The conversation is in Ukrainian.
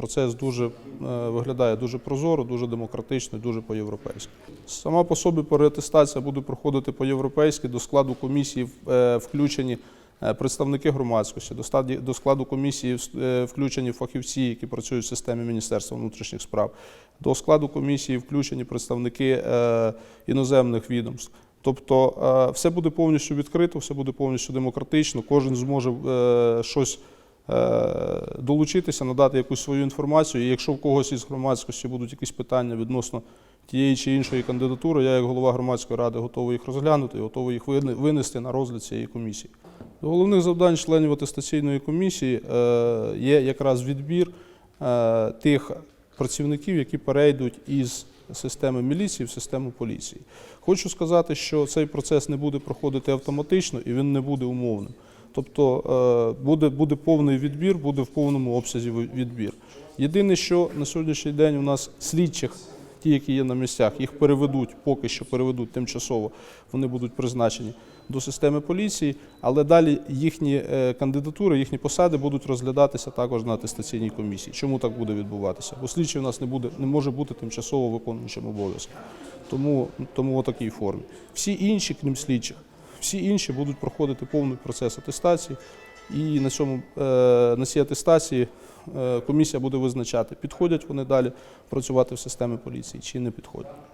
процес дуже е, виглядає дуже прозоро, дуже демократично дуже по-європейськи. Сама по собі переатестація буде проходити по-європейськи. До складу комісії е, включені е, представники громадськості, до стаді- до складу комісії включені фахівці, які працюють в системі Міністерства внутрішніх справ. До складу комісії включені представники іноземних відомств. Тобто все буде повністю відкрито, все буде повністю демократично. Кожен зможе щось долучитися, надати якусь свою інформацію. І якщо в когось із громадськості будуть якісь питання відносно тієї чи іншої кандидатури, я як голова громадської ради готовий їх розглянути готовий їх винести на розгляд цієї комісії. До головних завдань членів атестаційної комісії е, є якраз відбір е, тих працівників, які перейдуть із системи міліції в систему поліції. Хочу сказати, що цей процес не буде проходити автоматично і він не буде умовним. Тобто е, буде, буде повний відбір, буде в повному обсязі відбір. Єдине, що на сьогоднішній день у нас слідчих, ті, які є на місцях, їх переведуть, поки що переведуть тимчасово, вони будуть призначені до системи поліції, але далі їхні е, кандидатури, їхні посади будуть розглядатися також на атестаційній комісії. Чому так буде відбуватися? Бо слідчий у нас не буде, не може бути тимчасово виконуючим обов'язки. Тому, тому у такій формі. Всі інші, крім слідчих, всі інші будуть проходити повний процес атестації, і на цьому е, на цій атестації е, комісія буде визначати, підходять вони далі працювати в системі поліції чи не підходять.